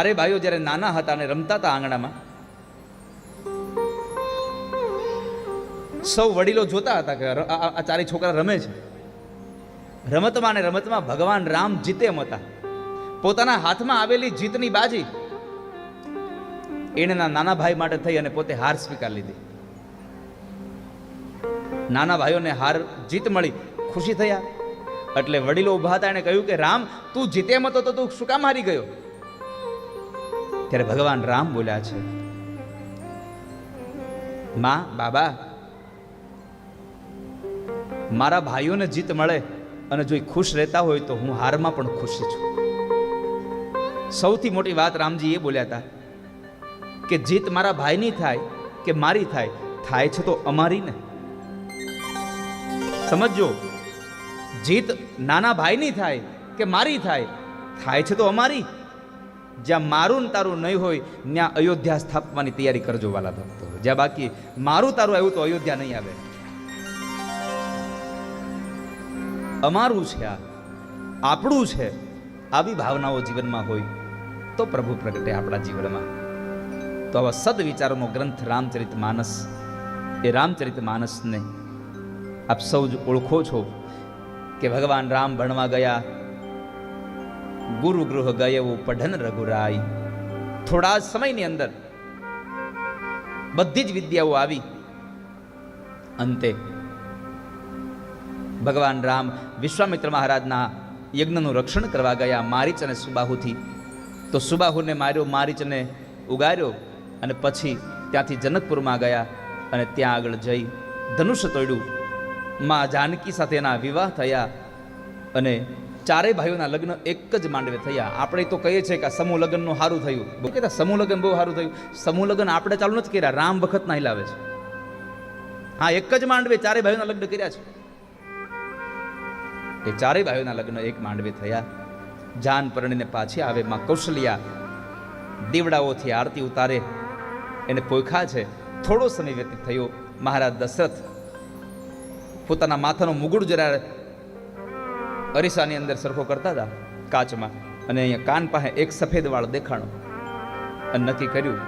અરે ભાઈઓ જ્યારે નાના હતા અને રમતા હતા આંગણામાં, સૌ વડીલો જોતા હતા કે આ ચારેય છોકરા રમે છે. રમતમાં ને રમતમાં ભગવાન રામ જીતે એમ હતા. પોતાના હાથમાં આવેલી જીતની બાજી એના નાના ભાઈ માટે થઈ અને પોતે હાર સ્વીકાર લીધી. નાના ભાઈઓને હાર જીત મળી, ખુશી થયા. એટલે વડીલો ઊભા હતા એણે કહ્યું કે, રામ, તું જીતે મતો તો તું શું કામ હારી ગયો? ત્યારે ભગવાન રામ બોલ્યા છે, માં, બાબા, મારા ભાઈઓને જીત મળે અને જો એ ખુશ રહેતા હોય તો હું હારમાં પણ ખુશી છું. સૌથી મોટી વાત રામજી એ બોલ્યા હતા કે જીત મારા ભાઈની થાય કે મારી થાય થાય છે તો અમારી ને સમજો જીત નાના ભાઈની થાય કે મારી થાય થાય છે તો અમારી. જ્યાં મારું ને તારું નહીં હોય, ત્યાં અયોધ્યા સ્થાપવાની તૈયારી કરજો વાલા ભક્તો. જ્યાં બાકી મારું તારું આવ્યું તો અયોધ્યા નહીં આવે. અમારું છે આ, આપણું છે, આવી ભાવનાઓ જીવનમાં હોય તો પ્રભુ પ્રગટે આપણા જીવનમાં. તો આવા સદ વિચારોનો ગ્રંથ રામચરિત માનસ, એ રામચરિત માનસને આપ સૌ જ ઓળખો છો કે ભગવાન રામ ભણવા ગયા ગુરુ ગૃહ ગયવું પઢન રઘુરાય. થોડા સમયની અંદર બધી જ વિદ્યાઓ આવી. અંતે ભગવાન રામ વિશ્વામિત્ર મહારાજના યજ્ઞનું રક્ષણ કરવા ગયા મારીચ અને સુબાહુથી. તો સુબાહુને માર્યો, મારીચને ઉગાર્યો અને પછી ત્યાંથી જનકપુરમાં ગયા અને ત્યાં આગળ જઈ ધનુષ્ય તોડ્યું. માં જાનકી સાથે એના વિવાહ થયા અને ચારેય ભાઈઓના લગ્ન એક જ માંડવે થયા. આપણે તો કહીએ છીએ કે સમૂહ લગ્નનું સારું થયું. કહેતા સમૂહ લગ્ન બહુ સારું થયું. સમૂહ લગ્ન આપણે ચાલુ નથી કર્યા, રામ વખત ના હિલાવે છે. હા, એક જ માંડવે ચારેય ભાઈઓના લગ્ન કર્યા છે. એ ચારેય ભાઈઓના લગ્ન એક માંડવે થયા. જાન પરણીને પાછી આવે માં કૌશલ્યા. દીવડાઓથી આરતી ઉતારે. એને પોખા છે. થોડો સમય વ્યતીત થયો. મહારાજ દશરથ પોતાના માથાનો મુગુડ જરા અરીસાની અંદર સરખો કરતા હતા કાચમાં. અને અહીંયા કાન પાસે એક સફેદ વાળ દેખાણો. અને નક્કી કર્યું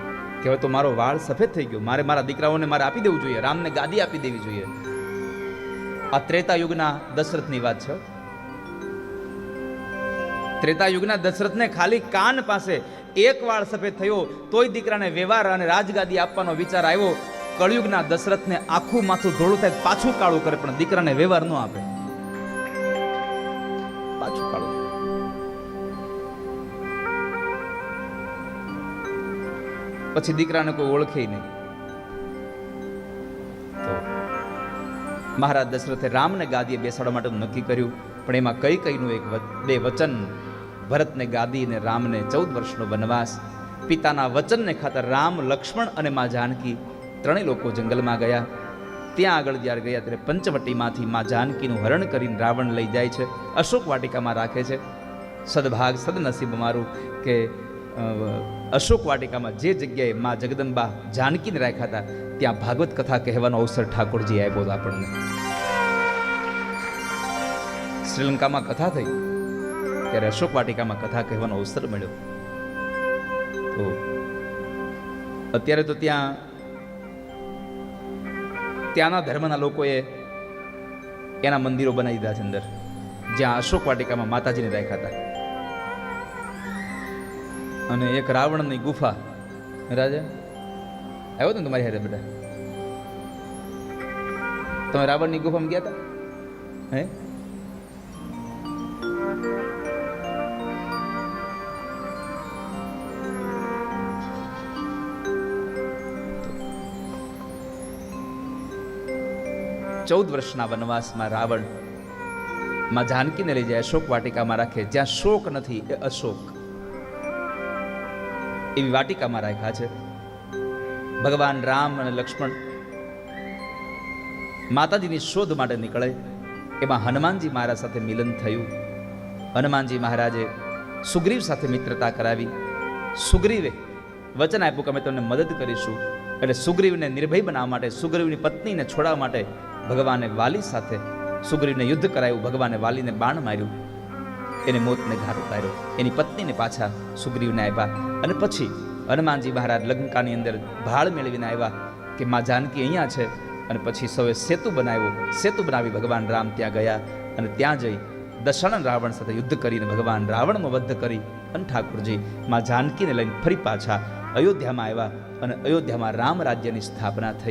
કે હવે તો મારો વાળ સફેદ થઈ ગયો. મારે મારા દીકરાઓને મારે આપી દેવું જોઈએ. રામને ગાદી આપી દેવી જોઈએ. આ ત્રેતા યુગના દશરથની વાત છે ત્રેતા યુગના દશરથને ખાલી કાન પાસે એક વાળ સફેદ થયો, તોય દીકરાને વ્યવહાર અને રાજગાદી આપવાનો વિચાર આવ્યો. કળયુગના દશરથને આખું માથું ધોળું થાય, પાછું કાળું કરે, પણ દીકરાને વ્યવહાર ન આપે. પછી દીકરાને કોઈ ઓળખે નહીં. મહારાજ દશરથે રામને ગાદીએ બેસાડવા માટે નક્કી કર્યું, પણ એમાં કઈ કઈનું એક બે વચન. ભરતને ગાદી અને રામને ચૌદ વર્ષનો વનવાસ. પિતાના વચનને ખાતર રામ, લક્ષ્મણ અને મા જાનકી ત્રણેય લોકો જંગલમાં ગયા. ત્યાં આગળ જ્યારે ગયા ત્યારે પંચવટીમાંથી મા જાનકીનું હરણ કરીને રાવણ લઈ જાય છે, અશોક વાટિકામાં રાખે છે. સદભાગ, સદનસીબ મારું કે અશોક વાટિકામાં જે જગ્યાએ મા જગદંબા જાનકીને રાખ્યા હતા, ત્યાં ભાગવત કથા કહેવાનો અવસર ઠાકોરજી આપ્યો હતો આપણને. શ્રીલંકામાં કથા થઈ, ત્યારે અશોક વાટિકામાં કથા કહેવાનો અવસર મળ્યો. તો અત્યારે તો ત્યાં, ત્યાંના ધર્મના લોકોએ એના મંદિરો બનાવી દીધા છે અંદર, જ્યાં અશોક વાટિકામાં માતાજીને રાખ્યા હતા. અને એક રાવણની ગુફા. રાજા આવ્યો હતો ને તમારી હારે બધા તમે રાવણની ગુફામાં ગયા હતા હે? ચૌદ વર્ષના વનવાસમાં રાવણમાં જાનકીને લઈ જાય અશોક વાટિકામાં રાખે. જ્યાં શોક નથી, એ અશોક. એવી વાટિકામાં રાખ્યા છે. ભગવાન રામ અને લક્ષ્મણ માતાજીની શોધ માટે નીકળે. એમાં હનુમાનજી મહારાજ સાથે મિલન થયું. હનુમાનજી મહારાજે સુગ્રીવ સાથે મિત્રતા કરાવી. સુગ્રીવે વચન આપ્યું કે અમે તમને મદદ કરીશું. એટલે સુગ્રીવને નિર્ભય બનાવવા માટે, સુગ્રીવની પત્નીને છોડાવવા માટે ભગવાને વાલી સાથે સુગ્રીવને યુદ્ધ કરાયું. ભગવાને વાલીને બાણ માર્યું. એને મોતને ઘાટ ઉતાર્યો. એની પત્નીને પાછા સુગ્રીવને આવ્યા અને પછી હનુમાનજી મહારાજ લંકાની અંદર ભાળ મેળવીને આવ્યા કે માં જાનકી અહીંયા છે. અને પછી સૌએ સેતુ બનાવ્યો. સેતુ બનાવી ભગવાન રામ ત્યાં ગયા અને ત્યાં જઈ દશાનન રાવણ સાથે યુદ્ધ કરીને ભગવાન રાવણનો વધ કરી અને ઠાકુરજી માં જાનકીને લઈને ફરી પાછા અયોધ્યામાં આવ્યા અને અયોધ્યામાં રામ રાજ્યની સ્થાપના થઈ.